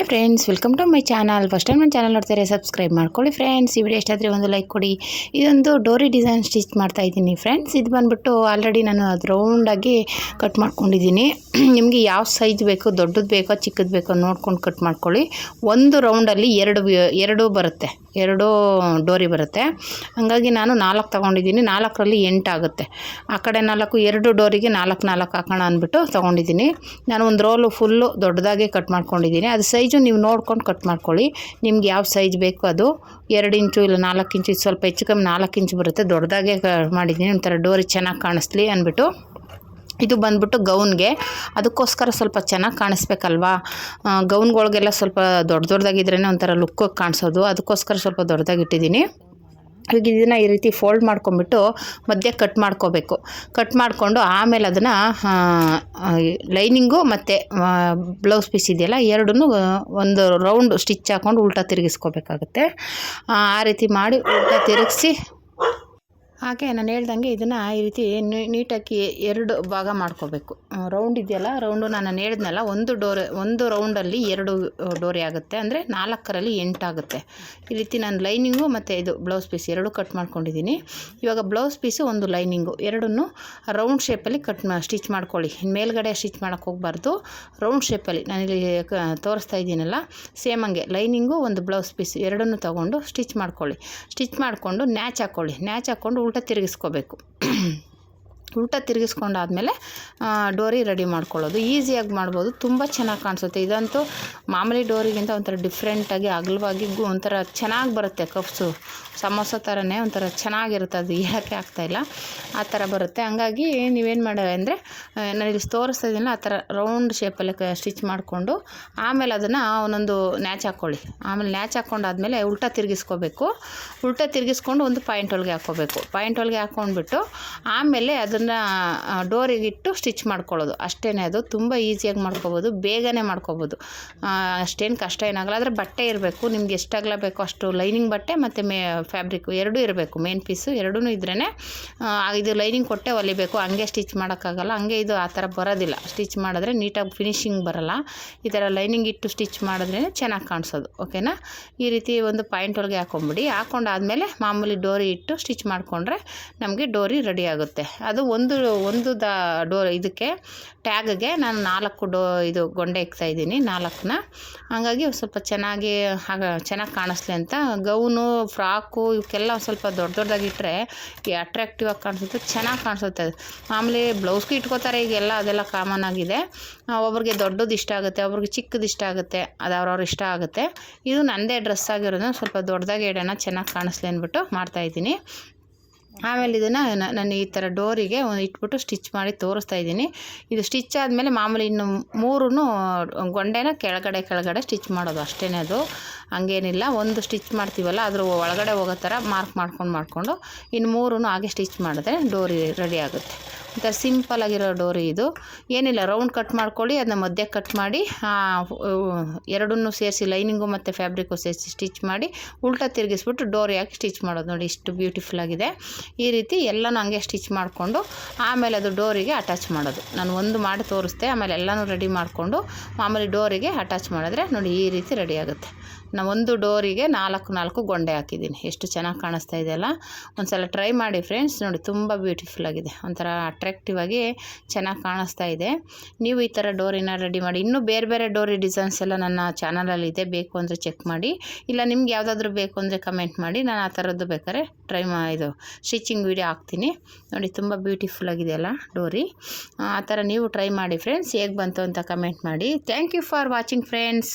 Hi friends welcome to my channel first time ನನ್ನ channel ನೋಡ್ತಾರೆ subscribe ಮಾಡ್ಕೊಳ್ಳಿ friends ಈ ವಿಡಿಯೋ ಎಷ್ಟಾದರೆ ಒಂದು ಲೈಕ್ ಕೊಡಿ. ಇದೊಂದು ಡೋರಿ ಡಿಸೈನ್ ಸ್ಟಿಚ್ ಮಾಡ್ತಾ ಇದ್ದೀನಿ ಫ್ರೆಂಡ್ಸ್ ಇದು ಬಂದುಬಿಟ್ಟು ಆಲ್ರೆಡಿ ನಾನು ಅದು ರೌಂಡಾಗಿ ಕಟ್ ಮಾಡ್ಕೊಂಡಿದ್ದೀನಿ. ನಿಮಗೆ ಯಾವ ಸೈಜ್ ಬೇಕು, ದೊಡ್ಡದು ಬೇಕೋ, ಚಿಕ್ಕದು ಬೇಕೋ ನೋಡ್ಕೊಂಡು ಕಟ್ ಮಾಡ್ಕೊಳ್ಳಿ. ಒಂದು ರೌಂಡಲ್ಲಿ ಎರಡು ಎರಡು ಬರುತ್ತೆ. ಎರಡು ಡೋರಿ ಬರುತ್ತೆ. ಹಾಗಾಗಿ ನಾನು ನಾಲ್ಕು ತೊಗೊಂಡಿದ್ದೀನಿ. ನಾಲ್ಕರಲ್ಲಿ ಎಂಟಾಗುತ್ತೆ. ಆ ಕಡೆ ನಾಲ್ಕು, ಎರಡು ಡೋರಿಗೆ ನಾಲ್ಕು ನಾಲ್ಕು ಹಾಕೋಣ ಅಂದ್ಬಿಟ್ಟು ತೊಗೊಂಡಿದ್ದೀನಿ. ನಾನು ಒಂದು ರೋಲು ಫುಲ್ಲು ದೊಡ್ಡದಾಗೆ ಕಟ್ ಮಾಡ್ಕೊಂಡಿದ್ದೀನಿ. ಅದು ಸೈಜು ನೀವು ನೋಡ್ಕೊಂಡು ಕಟ್ ಮಾಡ್ಕೊಳ್ಳಿ. ನಿಮ್ಗೆ ಯಾವ ಸೈಜ್ ಬೇಕು ಅದು. ಎರಡು ಇಂಚು ಇಲ್ಲ ನಾಲ್ಕು ಇಂಚು ಸ್ವಲ್ಪ ಹೆಚ್ಚು ಕಮ್ಮಿ ನಾಲ್ಕು ಇಂಚು ಬರುತ್ತೆ. ದೊಡ್ಡದಾಗೆ ಮಾಡಿದ್ದೀನಿ. ಒಂಥರ ಡೋರಿ ಚೆನ್ನಾಗಿ ಕಾಣಿಸ್ಲಿ ಅಂದ್ಬಿಟ್ಟು ಇದು ಬಂದ್ಬಿಟ್ಟು ಗೌನ್ಗೆ. ಅದಕ್ಕೋಸ್ಕರ ಸ್ವಲ್ಪ ಚೆನ್ನಾಗಿ ಕಾಣಿಸ್ಬೇಕಲ್ವಾ? ಗೌನ್ಗಳಿಗೆಲ್ಲ ಸ್ವಲ್ಪ ದೊಡ್ಡ ದೊಡ್ಡದಾಗಿದ್ರೇ ಒಂಥರ ಲುಕ್ ಕಾಣಿಸೋದು. ಅದಕ್ಕೋಸ್ಕರ ಸ್ವಲ್ಪ ದೊಡ್ಡದಾಗಿ ಇಟ್ಟಿದ್ದೀನಿ. ಈಗ ಇದನ್ನು ಈ ರೀತಿ ಫೋಲ್ಡ್ ಮಾಡ್ಕೊಂಬಿಟ್ಟು ಮಧ್ಯೆ ಕಟ್ ಮಾಡ್ಕೋಬೇಕು. ಕಟ್ ಮಾಡಿಕೊಂಡು ಆಮೇಲೆ ಅದನ್ನು ಲೈನಿಂಗು ಮತ್ತು ಬ್ಲೌಸ್ ಪೀಸ್ ಇದೆಯಲ್ಲ ಎರಡೂ ಒಂದು ರೌಂಡ್ ಸ್ಟಿಚ್ ಹಾಕ್ಕೊಂಡು ಉಲ್ಟಾ ತಿರುಗಿಸ್ಕೋಬೇಕಾಗುತ್ತೆ. ಆ ರೀತಿ ಮಾಡಿ ಉಲ್ಟಾ ತಿರುಗಿಸಿ ಹಾಗೆ ನಾನು ಹೇಳ್ದಂಗೆ ಇದನ್ನು ಈ ರೀತಿ ನೀಟಾಗಿ ಎರಡು ಭಾಗ ಮಾಡ್ಕೋಬೇಕು. ರೌಂಡ್ ಇದೆಯಲ್ಲ ರೌಂಡು ನಾನು ಹೇಳಿದ್ನಲ್ಲ, ಒಂದು ಡೋರ್, ಒಂದು ರೌಂಡಲ್ಲಿ ಎರಡು ಡೋರಿ ಆಗುತ್ತೆ. ಅಂದರೆ ನಾಲ್ಕರಲ್ಲಿ ಎಂಟಾಗುತ್ತೆ ಈ ರೀತಿ ನಾನು ಲೈನಿಂಗು ಮತ್ತು ಇದು ಬ್ಲೌಸ್ ಪೀಸ್ ಎರಡು ಕಟ್ ಮಾಡ್ಕೊಂಡಿದ್ದೀನಿ. ಇವಾಗ ಬ್ಲೌಸ್ ಪೀಸು ಒಂದು ಲೈನಿಂಗು. ಎರಡನ್ನೂ ರೌಂಡ್ ಶೇಪಲ್ಲಿ ಕಟ್ ಮಾ, ಸ್ಟಿಚ್ ಮಾಡ್ಕೊಳ್ಳಿ. ಇನ್ನು ಮೇಲ್ಗಡೆ ಸ್ಟಿಚ್ ಮಾಡೋಕ್ಕೆ ಹೋಗಬಾರ್ದು. ರೌಂಡ್ ಶೇಪಲ್ಲಿ ನಾನಿಲ್ಲಿ ತೋರಿಸ್ತಾ ಇದ್ದೀನಲ್ಲ, ಸೇಮ್ ಹಂಗೆ. ಲೈನಿಂಗು ಒಂದು ಬ್ಲೌಸ್ ಪೀಸ್. ಎರಡನ್ನೂ ತೊಗೊಂಡು ಸ್ಟಿಚ್ ಮಾಡ್ಕೊಳ್ಳಿ. ಸ್ಟಿಚ್ ಮಾಡಿಕೊಂಡು ನ್ಯಾಚ್ ಹಾಕ್ಕೊಳ್ಳಿ ನ್ಯಾಚ್ ಹಾಕ್ಕೊಂಡು ಉಲ್ಟಾ ತಿರುಗಿಸ್ಕೋಬೇಕು. ಉಲ್ಟಾ ತಿರುಗಿಸ್ಕೊಂಡಾದ್ಮೇಲೆ ಡೋರಿ ರೆಡಿ ಮಾಡ್ಕೊಳ್ಳೋದು. ಈಸಿಯಾಗಿ ಮಾಡ್ಬೋದು. ತುಂಬ ಚೆನ್ನಾಗಿ ಕಾಣಿಸುತ್ತೆ. ಇದಂತೂ ಮಾಮೂಲಿ ಡೋರಿಗಿಂತ ಒಂಥರ ಡಿಫ್ರೆಂಟಾಗಿ ಅಗಲವಾಗಿ ಒಂಥರ ಚೆನ್ನಾಗಿ ಬರುತ್ತೆ ಕಪ್ಸು. ಸಮೋಸ ಥರನೇ ಒಂಥರ ಚೆನ್ನಾಗಿರುತ್ತೆ ಅದು. ಹೇಳೋಕ್ಕೆ ಆಗ್ತಾಯಿಲ್ಲ ಆ ಥರ ಬರುತ್ತೆ. ಹಂಗಾಗಿ ನೀವೇನು ಮಾಡಿ, ಅಂದರೆ ನಾನು ಇಲ್ಲಿ ತೋರಿಸ್ತಾ ಇದ್ದೀನಲ್ಲ ಆ ಥರ ರೌಂಡ್ ಶೇಪಲ್ಲಿ ಕ ಸ್ಟಿಚ್ ಮಾಡಿಕೊಂಡು, ಆಮೇಲೆ ಅದನ್ನು ಒಂದೊಂದು ನ್ಯಾಚ್ ಹಾಕ್ಕೊಳ್ಳಿ ಆಮೇಲೆ ನ್ಯಾಚ್ ಹಾಕ್ಕೊಂಡಾದ್ಮೇಲೆ ಉಲ್ಟ ತಿರುಗಿಸ್ಕೋಬೇಕು. ಉಲ್ಟ ತಿರುಗಿಸ್ಕೊಂಡು ಒಂದು ಪಾಯಿಂಟ್ ಒಳಗೆ ಹಾಕ್ಕೋಬೇಕು. ಪಾಯಿಂಟ್ ಒಳಗೆ ಹಾಕ್ಕೊಂಡ್ಬಿಟ್ಟು ಆಮೇಲೆ ಅದನ್ನು ಡೋರಿಗೆ ಇಟ್ಟು ಸ್ಟಿಚ್ ಮಾಡ್ಕೊಳ್ಳೋದು. ಅಷ್ಟೇ ಅದು. ತುಂಬ ಈಸಿಯಾಗಿ ಮಾಡ್ಕೋಬೋದು. ಬೇಗನೆ ಮಾಡ್ಕೋಬೋದು. ಅಷ್ಟೇನು ಕಷ್ಟ ಏನಾಗಲ್ಲ. ಆದರೆ ಬಟ್ಟೆ ಇರಬೇಕು. ನಿಮ್ಗೆ ಎಷ್ಟಾಗಲ ಬೇಕೋ ಅಷ್ಟು ಲೈನಿಂಗ್ ಬಟ್ಟೆ ಮತ್ತು ಮೇ ಫ್ಯಾಬ್ರಿಕ್ಕು ಎರಡೂ ಇರಬೇಕು. ಮೇನ್ ಪೀಸು ಎರಡೂ ಇದ್ರೇ ಇದು ಲೈನಿಂಗ್ ಕೊಟ್ಟೆ ಹೊಲಿಬೇಕು ಹಂಗೆ ಸ್ಟಿಚ್ ಮಾಡೋಕ್ಕಾಗಲ್ಲ. ಹಂಗೆ ಇದು ಆ ಥರ ಬರೋದಿಲ್ಲ. ಸ್ಟಿಚ್ ಮಾಡಿದ್ರೆ ನೀಟಾಗಿ ಫಿನಿಶಿಂಗ್ ಬರಲ್ಲ. ಈ ಥರ ಲೈನಿಂಗ್ ಇಟ್ಟು ಸ್ಟಿಚ್ ಮಾಡಿದ್ರೇ ಚೆನ್ನಾಗಿ ಕಾಣಿಸೋದು. ಓಕೆನಾ? ಈ ರೀತಿ ಒಂದು ಪಾಯಿಂಟ್ ಒಳಗೆ ಹಾಕೊಂಬಿಡಿ. ಹಾಕೊಂಡಾದ್ಮೇಲೆ ಮಾಮೂಲಿ ಡೋರಿ ಇಟ್ಟು ಸ್ಟಿಚ್ ಮಾಡಿಕೊಂಡ್ರೆ ನಮಗೆ ಡೋರಿ ರೆಡಿ ಆಗುತ್ತೆ. ಅದು ಒಂದು ಒಂದು ದ ಡೋರ್ ಇದಕ್ಕೆ, ಟ್ಯಾಗ್ಗೆ ನಾನು ನಾಲ್ಕು ಡೋ, ಇದು ಗೊಂಡೆ ಇಕ್ತಾ ಇದ್ದೀನಿ, ನಾಲ್ಕನ್ನ. ಹಾಗಾಗಿ ಸ್ವಲ್ಪ ಚೆನ್ನಾಗಿ ಆಗ ಚೆನ್ನಾಗಿ ಕಾಣಿಸ್ಲಿ ಅಂತ. ಗೌನು, ಫ್ರಾಕು ಇವಕ್ಕೆಲ್ಲ ಸ್ವಲ್ಪ ದೊಡ್ಡ ದೊಡ್ಡದಾಗಿಟ್ಟರೆ ಅಟ್ರಾಕ್ಟಿವ್ ಆಗಿ ಕಾಣಿಸುತ್ತೆ, ಚೆನ್ನಾಗಿ ಕಾಣಿಸುತ್ತೆ ಮಾಮೂಲಿ ಬ್ಲೌಸ್ಗೂ ಇಟ್ಕೋತಾರೆ, ಈಗೆಲ್ಲ ಅದೆಲ್ಲ ಕಾಮನ್ ಆಗಿದೆ. ಒಬ್ರಿಗೆ ದೊಡ್ಡದು ಇಷ್ಟ ಆಗುತ್ತೆ, ಒಬ್ರಿಗೆ ಚಿಕ್ಕದು ಇಷ್ಟ ಆಗುತ್ತೆ, ಅದು ಅವ್ರವ್ರ ಇಷ್ಟ ಆಗುತ್ತೆ. ಇದು ನನ್ನದೇ ಡ್ರೆಸ್ ಆಗಿರೋದು ಸ್ವಲ್ಪ ದೊಡ್ಡದಾಗಿ ಇಡೋಣ, ಚೆನ್ನಾಗಿ ಕಾಣಿಸ್ಲಿ ಅಂದ್ಬಿಟ್ಟು ಮಾಡ್ತಾಯಿದ್ದೀನಿ ಆಮೇಲೆ ಇದನ್ನು ನಾನು ಈ ಥರ ಡೋರಿಗೆ ಇಟ್ಬಿಟ್ಟು ಸ್ಟಿಚ್ ಮಾಡಿ ತೋರಿಸ್ತಾ ಇದ್ದೀನಿ. ಇದು ಸ್ಟಿಚ್ ಆದಮೇಲೆ ಮಾಮೂಲಿ ಇನ್ನು ಮೂರೂ ಗೊಂಡೆನ ಕೆಳಗಡೆ ಕೆಳಗಡೆ ಸ್ಟಿಚ್ ಮಾಡೋದು ಅಷ್ಟೇ ಅದು. ಹಂಗೇನಿಲ್ಲ, ಒಂದು ಸ್ಟಿಚ್ ಮಾಡ್ತೀವಲ್ಲ ಅದ್ರ ಒಳಗಡೆ ಹೋಗೋ ಥರ ಮಾರ್ಕ್ ಮಾಡ್ಕೊಂಡು ಮಾಡಿಕೊಂಡು ಇನ್ನು ಮೂರೂ ಹಾಗೆ ಸ್ಟಿಚ್ ಮಾಡಿದ್ರೆ ಡೋರಿ ರೆಡಿ ಆಗುತ್ತೆ. ಒಂಥರ ಸಿಂಪಲ್ ಆಗಿರೋ ಡೋರಿ ಇದು. ಏನಿಲ್ಲ ರೌಂಡ್ ಕಟ್ ಮಾಡ್ಕೊಳ್ಳಿ ಅದನ್ನ ಮಧ್ಯೆ ಕಟ್ ಮಾಡಿ ಎರಡನ್ನೂ ಸೇರಿಸಿ ಲೈನಿಂಗು ಮತ್ತು ಫ್ಯಾಬ್ರಿಕ್ಕು ಸೇರಿಸಿ ಸ್ಟಿಚ್ ಮಾಡಿ, ಉಲ್ಟಾ ತಿರುಗಿಸ್ಬಿಟ್ಟು ಡೋರಿ ಹಾಕಿ ಸ್ಟಿಚ್ ಮಾಡೋದು ನೋಡಿ ಇಷ್ಟು ಬ್ಯೂಟಿಫುಲ್ ಆಗಿದೆ. ಈ ರೀತಿ ಎಲ್ಲನೂ ಹಂಗೆ ಸ್ಟಿಚ್ ಮಾಡಿಕೊಂಡು, ಆಮೇಲೆ ಅದು ಡೋರಿಗೆ ಅಟ್ಯಾಚ್ ಮಾಡೋದು. ನಾನು ಒಂದು ಮಾಡಿ ತೋರಿಸ್ದೆ, ಆಮೇಲೆ ಎಲ್ಲನೂ ರೆಡಿ ಮಾಡಿಕೊಂಡು ಆಮೇಲೆ ಡೋರಿಗೆ ಅಟ್ಯಾಚ್ ಮಾಡಿದ್ರೆ ನೋಡಿ ಈ ರೀತಿ ರೆಡಿ ಆಗುತ್ತೆ. ನಾನು ಒಂದು ಡೋರಿಗೆ ನಾಲ್ಕು ನಾಲ್ಕು ಗೊಂಡೆ ಹಾಕಿದ್ದೀನಿ. ಎಷ್ಟು ಚೆನ್ನಾಗಿ ಕಾಣಿಸ್ತಾ ಇದೆಯಲ್ಲ ಒಂದು ಸಲ ಟ್ರೈ ಮಾಡಿ ಫ್ರೆಂಡ್ಸ್ ನೋಡಿ ತುಂಬ ಬ್ಯೂಟಿಫುಲ್ ಆಗಿದೆ. ಒಂಥರ ಅಟ್ರಾಕ್ಟಿವ್ ಆಗಿ ಚೆನ್ನಾಗಿ ಕಾಣಿಸ್ತಾ ಇದೆ. ನೀವು ಈ ಥರ ಡೋರಿನ ರೆಡಿ ಮಾಡಿ, ಇನ್ನೂ ಬೇರೆ ಬೇರೆ ಡೋರಿ ಡಿಸೈನ್ಸ್ ಎಲ್ಲ ನನ್ನ ಚಾನಲಲ್ಲಿದೆ ಬೇಕು ಅಂದರೆ ಚೆಕ್ ಮಾಡಿ. ಇಲ್ಲ ನಿಮ್ಗೆ ಯಾವುದಾದ್ರೂ ಬೇಕು ಅಂದರೆ ಕಮೆಂಟ್ ಮಾಡಿ, ನಾನು ಆ ಥರದ್ದು ಬೇಕಾದ್ರೆ ಟ್ರೈ ಮಾ ಇದು ಸ್ಟಿಚಿಂಗ್ ವೀಡಿಯೋ ಹಾಕ್ತೀನಿ. ನೋಡಿ ತುಂಬ ಬ್ಯೂಟಿಫುಲ್ ಆಗಿದೆಯಲ್ಲ ಡೋರಿ ಆ ಥರ ನೀವು ಟ್ರೈ ಮಾಡಿ ಫ್ರೆಂಡ್ಸ್ ಹೇಗೆ ಬಂತು ಅಂತ ಕಮೆಂಟ್ ಮಾಡಿ. Thank you for watching friends